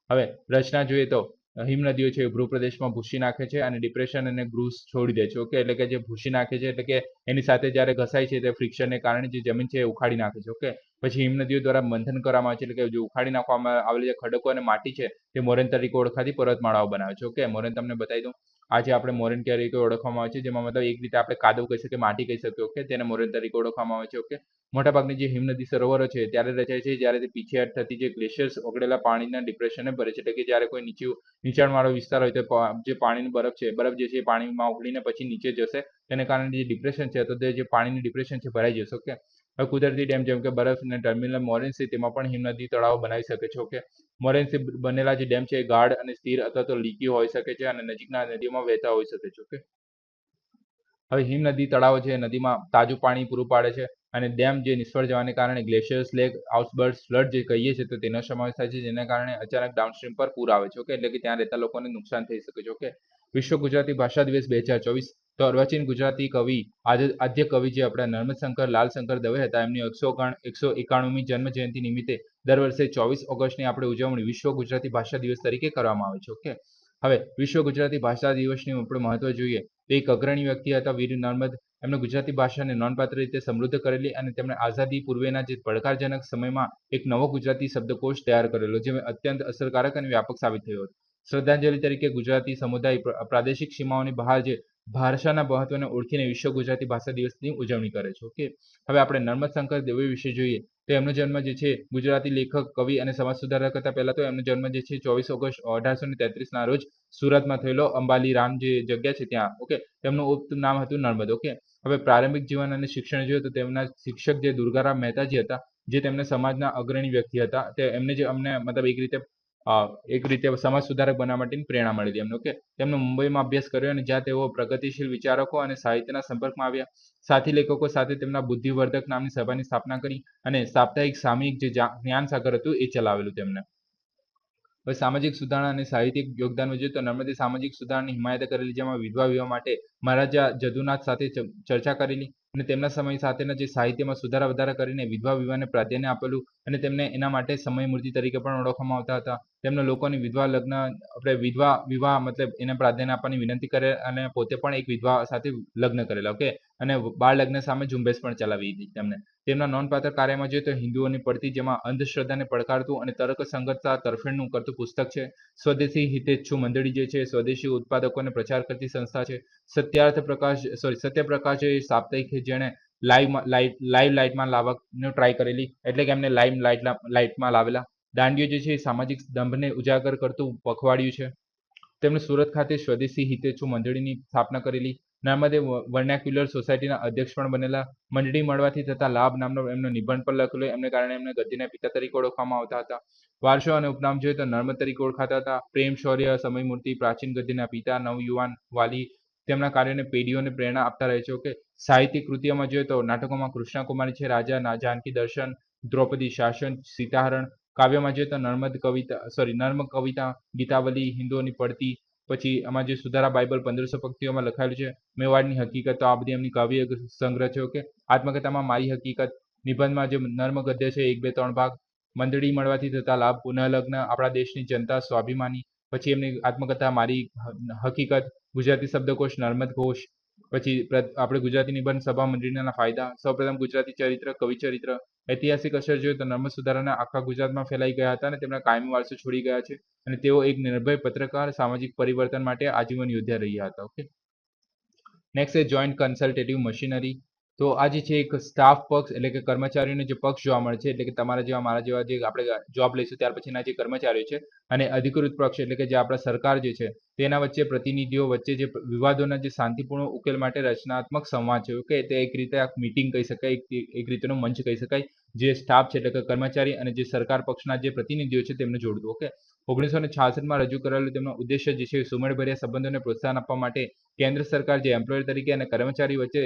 હવે રચના જોઈએ તો હિમનદીઓ છે ભૂપ્રદેશમાં ભૂસી નાખે છે અને ડિપ્રેશન અને ગ્રુસ છોડી દે છે. ઓકે એટલે કે જે ભૂસી નાખે છે, એટલે કે એની સાથે જ્યારે ઘસાય છે, તે ફ્રિક્શનને કારણે જે જમીન છે એ ઉખાડી નાખે છે. ઓકે પછી હિમનદીઓ દ્વારા મંથન કરવામાં આવે છે, એટલે કે જે ઉખાડી નાખવામાં આવેલી જે ખડકો અને માટી છે, તે મોરેન તરીકે ઓળખાતી પર્વતમાળાઓ બનાવે છે. ઓકે મોરેન તમને બતાવી દઉં. આજે આપણે મોરેન તરીકે ઓળખવામાં આવે છે, જેમાં મતલબ એક રીતે આપણે કાદવ કહી શકીએ, માટી કહી શકીએ. ઓકે તેને મોરેન તરીકે ઓળખવામાં આવે છે. ઓકે મોટાભાગની જે હિમનદી સરોવરો છે, ત્યારે રચાય છે, જ્યારે તે પીછેહટ થતી જે ગ્લેશિયર્સ ઓગળેલા પાણીના ડિપ્રેશનને ભરે છે, એટલે કે જ્યારે કોઈ નીચે નીચાણવાળો વિસ્તાર હોય, તો જે પાણીનું બરફ છે, બરફ જે છે પાણીમાં ઓગળીને પછી નીચે જશે. તેને કારણે જે ડિપ્રેશન છે, તો તે જે પાણીની ડિપ્રેશન છે, ભરાઈ જશે ઓકે હવે કુદરતી ડેમ જેમ કે બરફ અને ટર્મિનલ મોરેન્સ, તેમાં પણ હિમનદી તળાવો બનાવી શકે છે ઓકે મોરેન્સથી બનેલા જે ડેમ છે, એ ગાઢ અને સ્થિર અથવા તો લીકી હોઈ શકે છે અને નજીકના નદીઓમાં વહેતા હોઈ શકે છે ઓકે હવે હિમનદી તળાવો છે નદીમાં તાજું પાણી પૂરું પાડે છે અને ડેમ જે નિષ્ફળ જવાને કારણે ગ્લેશિયર્સ લેક આઉટબર્ડ ફ્લડ જે કહીએ છીએ તો તેનો સમાવેશ થાય છે, જેના કારણે અચાનક ડાઉનસ્ટ્રીમ પર પૂર આવે છે ઓકે એટલે કે ત્યાં રહેતા લોકોને નુકસાન થઈ શકે છે ઓકે વિશ્વ ગુજરાતી ભાષા દિવસ બે હજાર ચોવીસ. તો અર્વાચીન ગુજરાતી કવિ આદ્ય કવિ જે આપણા નર્મદશંકર, લાલશંકર દવે હતા, એમની એકસો એકસો એકાણુંમી જન્મ જયંતિ નિમિત્તે દર વર્ષે ચોવીસ ઓગસ્ટની આપણે ઉજવણી વિશ્વ ગુજરાતી ભાષા દિવસ તરીકે કરવામાં આવે છે ઓકે હવે વિશ્વ ગુજરાતી ભાષા દિવસની આપણે મહત્વ જોઈએ. તો એક અગ્રણી વ્યક્તિ હતા વીર નર્મદ એમણે ગુજરાતી ભાષાને નોંધપાત્ર રીતે સમૃદ્ધ કરેલી અને તેમણે આઝાદી પૂર્વેના જે પડકારજનક સમયમાં એક નવો ગુજરાતી શબ્દકોશ તૈયાર કરેલો જે અત્યંત અસરકારક અને વ્યાપક સાબિત થયો હતો. શ્રદ્ધાંજલિ તરીકે ગુજરાતી સમુદાય પ્રાદેશિક સીમાઓની બહાર જે ભાષાના મહત્વને ઓળખીને વિશ્વ ગુજરાતી ભાષા દિવસની ઉજવણી કરે છે. ઓકે? હવે આપણે નર્મદ શંકર દવે વિશે જોઈએ. તો એમનો જન્મ જે છે, ગુજરાતી લેખક, કવિ અને સમાજ સુધારક હતા પહેલા તો એમનો જન્મ જે છે, ચોવીસ ઓગસ્ટ અઢારસો ને તેત્રીસના રોજ સુરતમાં થયેલો અંબાલી રામ જે જગ્યા છે ત્યાં. ઓકે? તેમનું ઉપનામ નામ હતું નર્મદ. ઓકે? હવે પ્રારંભિક જીવન અને શિક્ષણ જોઈએ તો તેમના શિક્ષક જે દુર્ગારામ મહેતાજી હતા, જે તેમને સમાજના અગ્રણી વ્યક્તિ હતા, તે એમને જે અમને મતલબ એક રીતે એક રીતે સમાજ સુધારક બનવા માટેની પ્રેરણા મળેલી એમને ઓકે તેમનો મુંબઈમાં અભ્યાસ કર્યો અને જ્યાં તેઓ પ્રગતિશીલ વિચારકો અને સાહિત્યના સંપર્કમાં આવ્યા. સાથી લેખકો સાથે તેમના બુદ્ધિવર્ધક નામની સભાની સ્થાપના કરી અને સાપ્તાહિક સામયિક જે જ્ઞાન સાગર હતું એ ચલાવેલું તેમણે. હવે સામાજિક સુધારણા અને સાહિત્યિક યોગદાન જોઈએ તો નર્મદે સામાજિક સુધારણાની હિમાયત કરેલી, જેમાં વિધવા વિવાહ માટે મહારાજા જદુનાથ સાથે ચર્ચા કરેલી અને તેમના સમય સાથેના જે સાહિત્યમાં સુધારા વધારા કરીને વિધવા વિવાહને પ્રાધાન્ય આપેલું અને તેમને એના માટે સમયમૂર્તિ તરીકે પણ ઓળખવામાં આવતા હતા. તેમને લોકોની વિધવા લગ્ન, આપણે વિધવા વિવાહ મતલબ એને પ્રાધાન્ય આપવાની વિનંતી કરે અને પોતે પણ એક વિધવા સાથે લગ્ન કરેલા ઓકે અને બાળ લગ્ન સામે ઝુંબેશ પણ ચલાવી હતી તેમને તેમના નોંધપાત્ર કાર્યમાં જોઈએ તો હિન્દુઓની પડતી જેમાં અંધશ્રદ્ધાને પડકારતું અને તર્ક સંગતતા તરફેણનું કરતું પુસ્તક છે. સ્વદેશી હિતેચ્છુ મંડળી જે છે, સ્વદેશી ઉત્પાદકોને પ્રચાર કરતી સંસ્થા છે. સત્યાર્થ પ્રકાશ સોરી સત્યપ્રકાશ એ સાપ્તાહિક જેણે લાઈવ લાઈટ લાઈવ લાઇટમાં લાવવાનું ટ્રાય કરેલી, એટલે કે એમને લાઈવ લાઇટ લાઇટમાં લાવેલા. દાંડીઓ જે છે એ સામાજિક દંભને ઉજાગર કરતું પખવાડિયું છે. તેમણે સુરત ખાતે સ્વદેશી હિતેચ્છુ મંડળીની સ્થાપના કરેલી. નર્મદે વર્નાક્યુલર સોસાયટીના અધ્યક્ષ પણ બનેલા, મંડળી મળવાથી થતા લાભ નામનો એમનો નિબંધ પણ લખેલો એમને કારણે એમને ગદ્યના પિતા તરીકે ઓળખવામાં આવતા હતા. વારસો અને ઉપનામ જોઈએ તો નર્મદ તરીકે ઓળખાતા હતા. પ્રેમ, શૌર્ય, સમયમૂર્તિ, પ્રાચીન ગદ્યના પિતા, નવયુવાન વાલી, તેમના કાર્યને પેઢીઓને પ્રેરણા આપતા રહે છે. ઓકે, સાહિત્યિક કૃતિઓમાં જોઈએ તો નાટકોમાં કૃષ્ણકુમારી છે, રાજા, ના- જાનકી દર્શન, દ્રૌપદી શાસન, સીતાહરણ. કાવ્યમાં જોઈએ તો નર્મદ કવિતા સોરી નર્મ કવિતા, ગીતાવલી, હિન્દુઓની પડતી પછી આમાં જે સુધારા બાઇબલ પંદરસો પંક્તિઓમાં લખાયેલું છે મેવાડની હકીકત, તો આ બધી એમની કાવ્ય સંગ્રહ છે, ઓકે? આત્મકથામાં મારી હકીકત, નિબંધમાં જે નર્મ ગદ્ય છે, એક બે ત્રણ ભાગ, મંડળી મળવાથી થતા લાભ, પુનઃલગ્ન, આપણા દેશની જનતા, સ્વાભિમાની, પછી એમની આત્મકથા, મારી હકીકત, ગુજરાતી શબ્દકોશ, નર્મદ ઘોષ પછી આપણે ગુજરાતી નિબંધ સભા મંડળીના ફાયદા. સૌપ્રથમ ગુજરાતી ચરિત્ર, કવિ ચરિત્ર. ઐતિહાસિક અસર જોઈએ તો નર્મદ સુધારાના આખા ગુજરાતમાં ફેલાઈ ગયા હતા અને તેમના કાયમી વારસો છોડી ગયા છે અને તેઓ એક નિર્ભય પત્રકાર, સામાજિક પરિવર્તન માટે આજીવન યોદ્ધા રહ્યા હતા. ઓકે? નેક્સ્ટ છે જોઈન્ટ કન્સલ્ટેટિવ મશીનરી તો આ જે છે એક સ્ટાફ પક્ષ એટલે કે કર્મચારીઓનો જે પક્ષ જોવા મળે છે, એટલે કે તમારા જેવા, મારા જેવા જે આપણે જોબ લઈશું ત્યાર પછીના જે કર્મચારીઓ છે અને અધિકૃત પક્ષ એટલે કે જે આપણા સરકાર જે છે તેના વચ્ચે પ્રતિનિધિઓ વચ્ચે જે વિવાદોના જે શાંતિપૂર્ણ ઉકેલ માટે રચનાત્મક સંવાદ છે, ઓકે? તે એક રીતે આ મીટિંગ કહી શકાય, એક- રીતેનો મંચ કહી શકાય, જે સ્ટાફ છે એટલે કે કર્મચારી અને જે સરકાર પક્ષના જે પ્રતિનિધિઓ છે તેમને જોડતું, ઓકે? ઓગણીસો ને છાસઠમાં રજૂ કરેલું તેમનો ઉદ્દેશ્ય જે છે સુમેળભર્યા સંબંધોને પ્રોત્સાહન આપવા માટે કેન્દ્ર સરકાર જે એમ્પ્લોયર તરીકે અને કર્મચારી વચ્ચે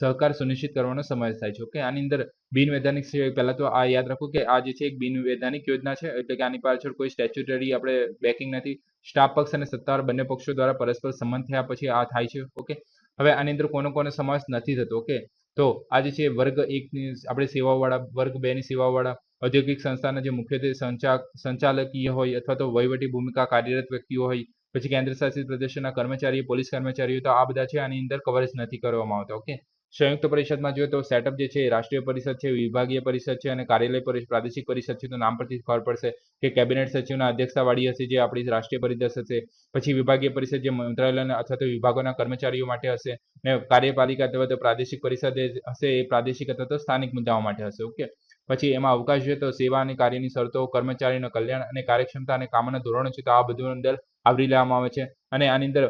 સહકાર સુનિશ્ચિત કરવાનો સમાવેશ થાય છે. ઓકે, આની અંદર બિનવૈધાનિક સિવાય પહેલા તો આ યાદ રાખો કે આ જે છે એક બિનવૈધાનિક યોજના છે, એટલે કે આની પાછળ કોઈ સ્ટેચ્યુટરી આપણે બેકિંગ નથી. સ્ટાફ પક્ષ અને સત્તાવાર બંને પક્ષો દ્વારા પરસ્પર સંમત થયા પછી આ થાય છે. ઓકે, હવે આની અંદર કોનો કોનો સમાવેશ નથી થતો. ઓકે, તો આ જે છે વર્ગ એકની, આપણે સેવાવાળા, વર્ગ બેની સેવાવાળા ઔદ્યોગિક સંસ્થાના જે મુખ્યત્વે સંચા, સંચાલકીય હોય અથવા તો વહીવટી ભૂમિકા કાર્યરત વ્યક્તિઓ હોય, પછી કેન્દ્ર શાસિત પ્રદેશોના કર્મચારીઓ, પોલીસ કર્મચારીઓ, તો આ બધા છે, આની અંદર કવરેજ નથી કરવામાં આવતા ઓકે સંયુક્ત પરિષદમાં જોઈએ તો સેટઅપ જે છે રાષ્ટ્રીય પરિષદ છે, વિભાગીય પરિષદ છે અને કાર્યાલય પરિષદ, પ્રાદેશિક પરિષદ છે, તો નામ પરથી ખબર પડશે કે કેબિનેટ સચિવના અધ્યક્ષતાવાળી હશે જે આપણી રાષ્ટ્રીય પરિષદ હશે, પછી વિભાગીય પરિષદ જે મંત્રાલયના અથવા તો વિભાગોના કર્મચારીઓ માટે હશે ને કાર્યપાલિકા અથવા તો પ્રાદેશિક પરિષદ હશે એ પ્રાદેશિક અથવા તો સ્થાનિક મુદ્દાઓ માટે હશે ઓકે પછી એમાં અવકાશ છે તો સેવા અને કાર્યની શરતો, કર્મચારીનું કલ્યાણ અને કાર્યક્ષમતા અને કામના ધોરણો છે તો આ બધું અંદર આવરી લેવામાં આવે છે. અને આની અંદર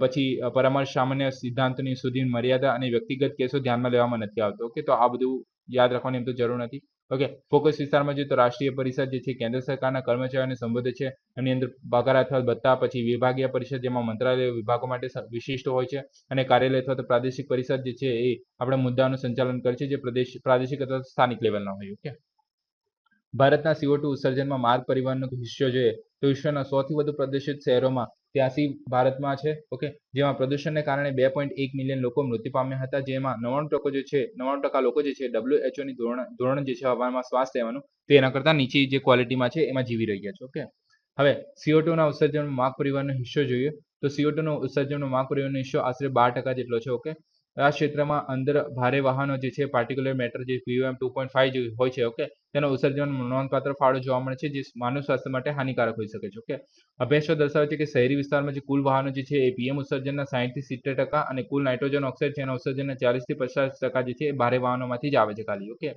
પછી પરામર્શ સામાન્ય સિદ્ધાંતની સુધી મર્યાદા અને વ્યક્તિગત કેસો ધ્યાનમાં લેવામાં નથી આવતો. ઓકે, તો આ બધું યાદ રાખવાની એમ તો જરૂર નથી. ઓકે ફોકસ વિસ્તારમાં જોઈએ તો રાષ્ટ્રીય પરિષદ જે છે, કેન્દ્ર સરકારના કર્મચારીઓને સંબોધે છે, એની અંદર પગાર અથવા ભત્તા પછી વિભાગીય પરિષદ જેમાં મંત્રાલય વિભાગો માટે વિશિષ્ટ હોય છે અને કાર્યાલય અથવા તો પ્રાદેશિક પરિષદ જે છે, એ આપણા મુદ્દાનું સંચાલન કરે છે, જે પ્રદેશ, પ્રાદેશિક અથવા સ્થાનિક લેવલના હોય ઓકે ભારતના CO2 ઉત્સર્જનમાં માર્ગ પરિવહનનો હિસ્સો જોઈએ તો વિશ્વના સૌથી વધુ પ્રદૂષિત શહેરોમાં ત્યાંસી ભારતમાં છે. ઓકે? જેમાં પ્રદૂષણને કારણે બે પોઈન્ટ એક મિલિયન લોકો મૃત્યુ પામ્યા હતા. જેમાં નવ્વાણું ટકા જે છે, નવ્વાણું ટકા લોકો જે છે ડબ્લ્યુએચઓની ધોરણ ધોરણ જે છે હવામાં શ્વાસ લેવાનું, તે એના કરતાં નીચી જે ક્વોલિટીમાં છે, એમાં જીવી રહ્યા છે. ઓકે? હવે CO2 ના ઉત્સર્જનનો માર્ગ પરિવહનનો હિસ્સો જોઈએ. તો CO2 નો ઉત્સર્જનનો માર્ગ પરિવહનનો હિસ્સો આશરે બાર ટકા જેટલો છે. ઓકે? આ ક્ષેત્રમાં અંદર ભારે વાહનો જે છે પાર્ટિક્યુલર મેટર જે પીયુએમ ટુ પોઈન્ટ ફાઈવ જે હોય છે ઓકે તેનો ઉત્સર્જન નોંધપાત્ર ફાળો જોવા મળે છે, જે માનવ સ્વાસ્થ્ય માટે હાનિકારક હોઈ શકે છે ઓકે અભ્યાસો દર્શાવે છે કે શહેરી વિસ્તારમાં જે કુલ વાહનો જે છે, એ પીએમ ઉત્સર્જનના સાહીઠથી સિત્તેર ટકા અને કુલ નાઇટ્રોજન ઓક્સાઇડ એના ઉત્સર્જનના ચાલીસથી પચાસ ટકા જે છે, એ ભારે વાહનોમાંથી જ આવે છે ખાલી ઓકે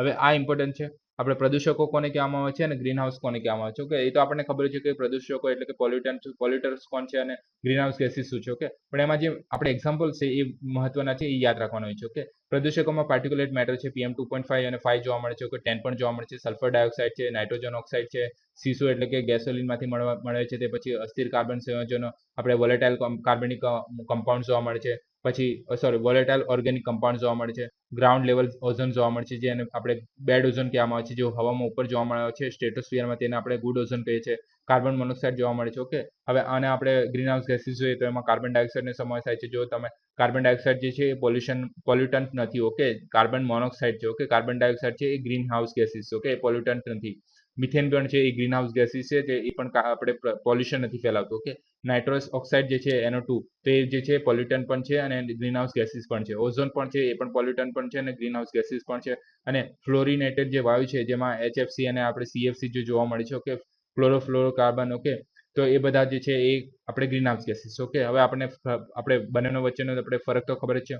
હવે આ ઇમ્પોર્ટન્ટ છે. આપણે પ્રદૂષકો કોને કહેવામાં આવે છે અને ગ્રીન હાઉસ કોને કહેવામાં આવે છે? ઓકે એ તો આપણને ખબર છે કે પ્રદૂષકો એટલે કે પોલ્યુટન્ટ પોલ્યુટર્સ કોણ છે અને ગ્રીન હાઉસ ગેસીસ શું છે? ઓકે પણ એમાં જે આપણે એક્ઝામ્પલ છે એ મહત્વના છે, એ યાદ રાખવાનું હોય છે. ઓકે પ્રદૂષકોમાં પાર્ટિક્યુલેટ મેટર છે પીએમ ટુ પોઈન્ટ ફાઈવ અને ફાઈવ જોવા મળે છે. ઓકે ટેન પણ જોવા મળે છે. સલ્ફર ડાયોક્સાઇડ છે નાઇટ્રોજન ઓક્સાઇડ છે સીસો એટલે કે ગેસોલિનમાંથી મળવા, મળે છે. તે પછી અસ્થિર કાર્બન સંયોજનો, આપણે વોલેટાઇલ કાર્બનિક કમ્પાઉન્ડ જોવા મળે છે. પછી સોરી વોલેટાઇલ ઓર્ગેનિક કમ્પાઉન્ડ જોવા મળે છે. ગ્રાઉન્ડ લેવલ ઓઝોન જોવા મળે છે જેને આપણે બેડ ઓઝોન કહેવામાં આવે છે, જે હવામાં ઉપર જોવા મળે છે સ્ટેટોસ્ફિયરમાં તેને આપણે ગુડ ઓઝોન કહીએ છીએ. કાર્બન મોનોક્સાઇડ જોવા મળે છે ઓકે હવે આને આપણે ગ્રીન હાઉસ ગેસીસ જોઈએ તો એમાં કાર્બન ડાયોક્સાઇડનો સમાવેશ થાય છે. જો તમે કાર્બન ડાયોક્સાઇડ જે છે એ પોલ્યુશન પોલ્યુટન્ટ નથી ઓકે કાર્બન મોનોક્સાઇડ છે ઓકે કાર્બન ડાયોક્સાઇડ છે એ green house gases okay pollutant નથી. મિથેન પણ છે, એ ગ્રીન હાઉસ ગેસીસ છે, તે એ પણ આપણે પોલ્યુશન નથી ફેલાવતું, ઓકે? નાઇટ્રોસ ઓક્સાઇડ જે છે, એનો ટુ, તે જે છે, પોલ્યુટન પણ છે અને ગ્રીન હાઉસ ગેસીસ પણ છે. ઓઝોન પણ છે, એ પણ પોલ્યુટન પણ છે અને ગ્રીન હાઉસ ગેસીસ પણ છે. અને ફ્લોરિનેટેડ જે વાયુ છે, જેમાં એચએફસી અને આપણે સીએફસી જે જોવા મળે છે, ઓકે? ફ્લોરોફ્લોરોકાર્બન, ઓકે? તો એ બધા જે છે, એ આપણે ગ્રીન હાઉસ ગેસીસ, ઓકે? હવે આપણે આપણે બંનેનો વચ્ચેનો આપણે ફરક તો ખબર જ છે.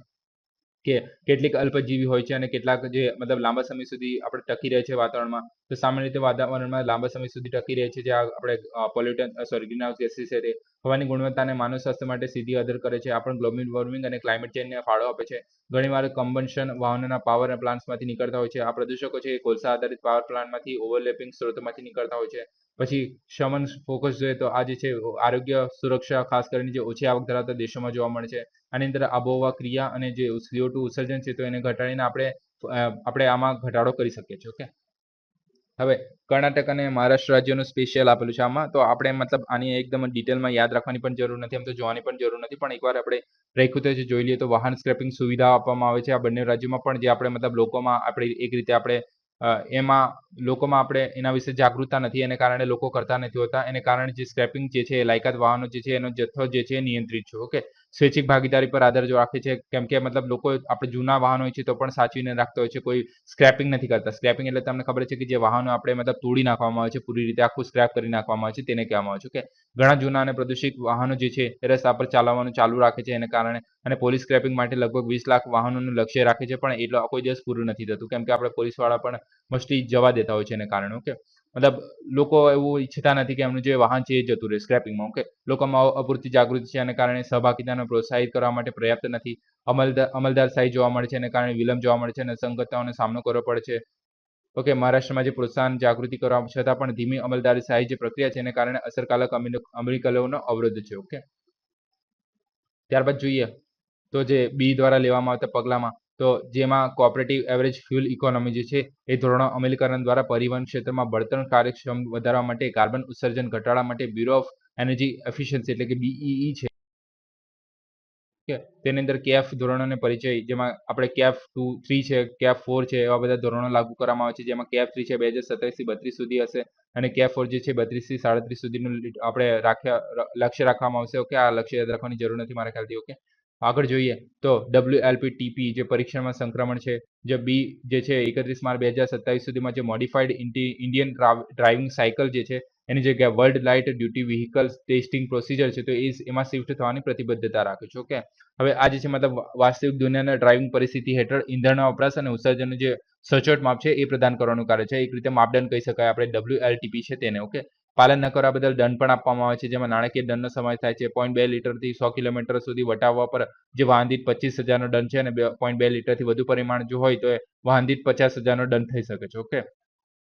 કે કેટલીક અલ્પજીવી હોય છે અને કેટલાક જે મતલબ લાંબા સમય સુધી આપણે ટકી રહે છે વાતાવરણમાં, તો સામાન્ય રીતે વાતાવરણમાં લાંબા સમય સુધી ટકી રહે છે, જે આપણે પોલ્યુટન સોરી ગ્રીનહાઉસ ગેસીસ છે તે. હવાની ગુણવત્તાને માનવ સ્વાસ્થ્ય માટે સીધી અસર કરે છે. આપણે પણ ગ્લોબલ વોર્મિંગ અને ક્લાઇમેટ ચેન્જને ફાળો આપે છે. ઘણીવાર કમ્બન્શન વાહનોના પાવર પ્લાન્ટ્સમાંથી નીકળતા હોય છે. આ પ્રદૂષકો છે એ કોલસા આધારિત પાવર પ્લાન્ટમાંથી ઓવરલેપિંગ સ્ત્રોતોમાંથી નીકળતા હોય છે. પછી શમન ફોકસ જોઈએ તો આ જે છે, આરોગ્ય સુરક્ષા ખાસ કરીને જે ઓછી આવક ધરાવતા દેશોમાં જોવા મળે છે. આની અંદર આબોહવા ક્રિયા અને જે સીઓ ટુ ઉત્સર્જન છે તો એને ઘટાડીને આપણે આપણે આમાં ઘટાડો કરી શકીએ છીએ, ઓકે? હવે કર્ણાટક અને મહારાષ્ટ્ર રાજ્યનું સ્પેશિયલ આપેલું છે આમાં. તો આપણે મતલબ આની એકદમ ડિટેલમાં યાદ રાખવાની પણ જરૂર નથી એમ તો જોવાની પણ જરૂર નથી. પણ એકવાર આપણે રાખ્યું જે જોઈ લઈએ તો વાહન સ્ક્રેપિંગ સુવિધા આપવામાં આવે છે. આ બંને રાજ્યોમાં પણ જે આપણે મતલબ લોકોમાં આપણે એક રીતે આપણે એમાં લોકોમાં આપણે એના વિશે જાગૃતતા નથી, એને કારણે લોકો કરતા નથી હોતા. એને કારણે જે સ્ક્રેપિંગ જે છે લાયકાત વાહનો જે છે એનો જથ્થો જે છે નિયંત્રિત છે ઓકે સ્વૈચ્છિક ભાગીદારી પર આધાર જો રાખે છે, કેમ કે મતલબ લોકો આપણે જૂના વાહનો હોય છે તો પણ સાચવીને રાખતા હોય છે, કોઈ સ્ક્રેપિંગ નથી કરતા. સ્ક્રેપિંગ એટલે તમને ખબર છે કે જે વાહનો આપણે મતલબ તોડી નાખવામાં આવે છે, પૂરી રીતે આખું સ્ક્રેપ કરી નાખવામાં આવે છે, તેને કહેવામાં આવે છે. કે ઘણા જૂના અને પ્રદૂષિત વાહનો જે છે, એ રસ્તા પર ચાલવાનું ચાલુ રાખે છે, એને કારણે અને પોલીસ સ્ક્રેપિંગ માટે લગભગ વીસ લાખ વાહનોનું લક્ષ્ય રાખે છે, પણ એટલો કોઈ દિવસ પૂરું નથી થતું. કેમ કે આપણે પોલીસવાળા પણ મસ્તી જવા દેતા હોય છે એને કારણે. ઓકે? મતલબ લોકો એવું ઈચ્છતા નથી કે એમનું જે વાહન છે એ જતું રહે સ્ક્રેપિંગમાં ઓકે લોકોમાં અપૂરતી જાગૃતિ છે અને કારણે સહભાગિતાને પ્રોત્સાહિત કરવા માટે પર્યાપ્ત નથી. અમલદાર અમલદાર શાહી જોવા મળે છે અને કારણે વિલંબ જોવા મળે છે અને સંગતતાઓનો સામનો કરવો પડે છે. ઓકે મહારાષ્ટ્રમાં જે પ્રોત્સાહન જાગૃતિ કરવા છતાં પણ ધીમી અમલદારશાહી જે પ્રક્રિયા છે એને કારણે અસરકારક અમલીકલોનો અવરોધ છે ઓકે ત્યારબાદ જોઈએ તો જે બી દ્વારા લેવામાં આવતા પગલામાં તો જેમાં કોઓપરેટિવ એવરેજ ફ્યુલ ઇકોનોમી જે છે, એ ધોરણો અમલીકરણ દ્વારા પરિવહન ક્ષેત્રમાં બળતણ કાર્યક્ષમ વધારવા માટે કાર્બન ઉત્સર્જન ઘટાડવા માટે બ્યુરો ઓફ એનર્જી એફિશિયન્સી એટલે કે બીઈઈ છે. તેની અંદર કેફ ધોરણોને પરિચય, જેમાં આપણે કેફ ટુ થ્રી છે કેફ ફોર છે, એવા બધા ધોરણો લાગુ કરવામાં આવે છે, જેમાં કેફ થ્રી છે, બે હજાર સત્તાવીસથી બત્રીસ સુધી હશે અને કેફ ફોર જે છે બત્રીસથી સાડત્રીસ સુધીનું આપણે રાખ્યા લક્ષ્ય રાખવામાં આવશે. ઓકે આ લક્ષ્ય યાદ રાખવાની જરૂર નથી મારા ખ્યાલથી ઓકે આગળ જોઈએ તો ડબલ્યુ એલપી ટીપી જે પરીક્ષણમાં સંક્રમણ છે, જે બી જે છે એકત્રીસ માર્ચ બે હજાર સત્તાવીસ સુધીમાં જે મોડિફાઈડ ઇન્ડિયન ડ્રાઇવિંગ સાયકલ જે છે, એની જગ્યાએ world light duty vehicle testing procedure છે, તો એ એમાં શિફ્ટ થવાની પ્રતિબદ્ધતા રાખે છે, ઓકે? હવે આ જે છે મતલબ વાસ્તવિક દુનિયાના ડ્રાઇવિંગ પરિસ્થિતિ હેઠળ ઇંધણના વપરાશ અને ઉત્સર્જનનું જે સચોટ માપ છે, એ પ્રદાન કરવાનું કાર્ય છે. એક રીતે માપદંડ કહી શકાય આપણે ડબલ્યુ એલટીપી છે તેને, ઓકે? પાલન ન કરવા બદલ દંડ પણ આપવામાં આવે છે. જેમાં નાણાકીય દંડનો સમાવેશ થાય છે. પોઈન્ટ બે લીટરથી સો કિલોમીટર સુધી વટાવવા પર જે વાહન દીઠ પચીસ હજારનો દંડ છે અને પોઈન્ટ બે લીટરથી વધુ પરિમાણ જો હોય તો વાહન દીઠ પચાસ હજારનો દંડ થઈ શકે છે. ઓકે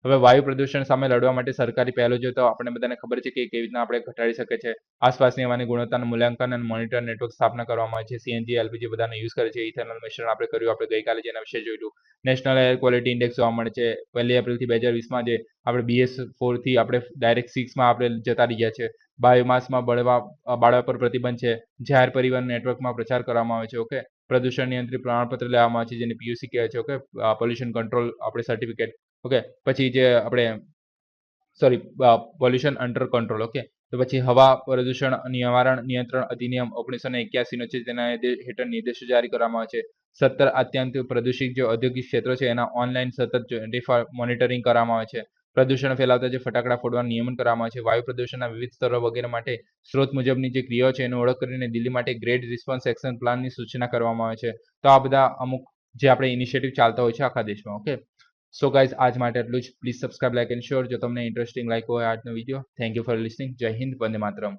હવે વાયુ પ્રદૂષણ સામે લડવા માટે સરકારી પહેલો જોઈએ તો આપણે બધાને ખબર છે કે કેવી રીતના આપણે ઘટાડી શકે છે આસપાસની હવાની ગુણવત્તાનું મૂલ્યાંકન અને મોનિટર નેટવર્ક સ્થાપના કરવામાં આવે છે. સીએનજી એલપીજી બધાને યુઝ કરે છે. ઇથેનોલ મિશ્રણ આપણે કર્યું, આપણે ગઈકાલે જેના વિશે જોયું નેશનલ એર ક્વોલિટી ઇન્ડેક્સ જોવા મળે છે. પહેલી એપ્રિલથી બે હજાર વીસમાં જે આપણે બીએસ ફોરથી આપણે ડાયરેક્ટ સિક્સમાં આપણે જતા રહ્યા છે. બાયોમાસમાં બળવા બાળવા પર પ્રતિબંધ છે. જાહેર પરિવહન નેટવર્કમાં પ્રચાર કરવામાં આવે છે. ઓકે? પ્રદૂષણ નિયંત્રિત પ્રમાણપત્ર લેવામાં આવે છે, જેને પીયુસી કહે છે. ઓકે? પોલ્યુશન કંટ્રોલ આપણે સર્ટિફિકેટ ઓકે પછી જે આપણે sorry pollution under control okay તો પછી હવા પ્રદૂષણ નિવારણ નિયંત્રણ અધિનિયમ ઓગણીસો ને એક્યાસીનો છે તેના હેઠળ નિર્દેશો જારી કરવામાં આવે છે. સત્તર અત્યંત પ્રદૂષિત જે ઔદ્યોગિક ક્ષેત્રો છે, એના ઓનલાઈન સતત મોનિટરિંગ કરવામાં આવે છે. પ્રદૂષણ ફેલાવતા જે ફટાકડા ફોડવાનું નિયમન કરવામાં આવે છે. વાયુ પ્રદૂષણના વિવિધ સ્તરો વગેરે માટે સ્ત્રોત મુજબની જે ક્રિયાઓ છે, એનો ઓળખ કરીને દિલ્હી માટે ગ્રેડ રિસ્પોન્સ એક્શન પ્લાનની સૂચના કરવામાં આવે છે. તો આ બધા અમુક જે આપણે ઇનિશિયેટિવ ચાલતા હોય છે આખા દેશમાં ઓકે સો ગાઈઝ આજ માટે એટલું જ. Please subscribe like and sure જો તમને ઇન્ટરેસ્ટિંગ લાઈક હોય આજનો video thank you for listening Jai Hind, Vande Mataram.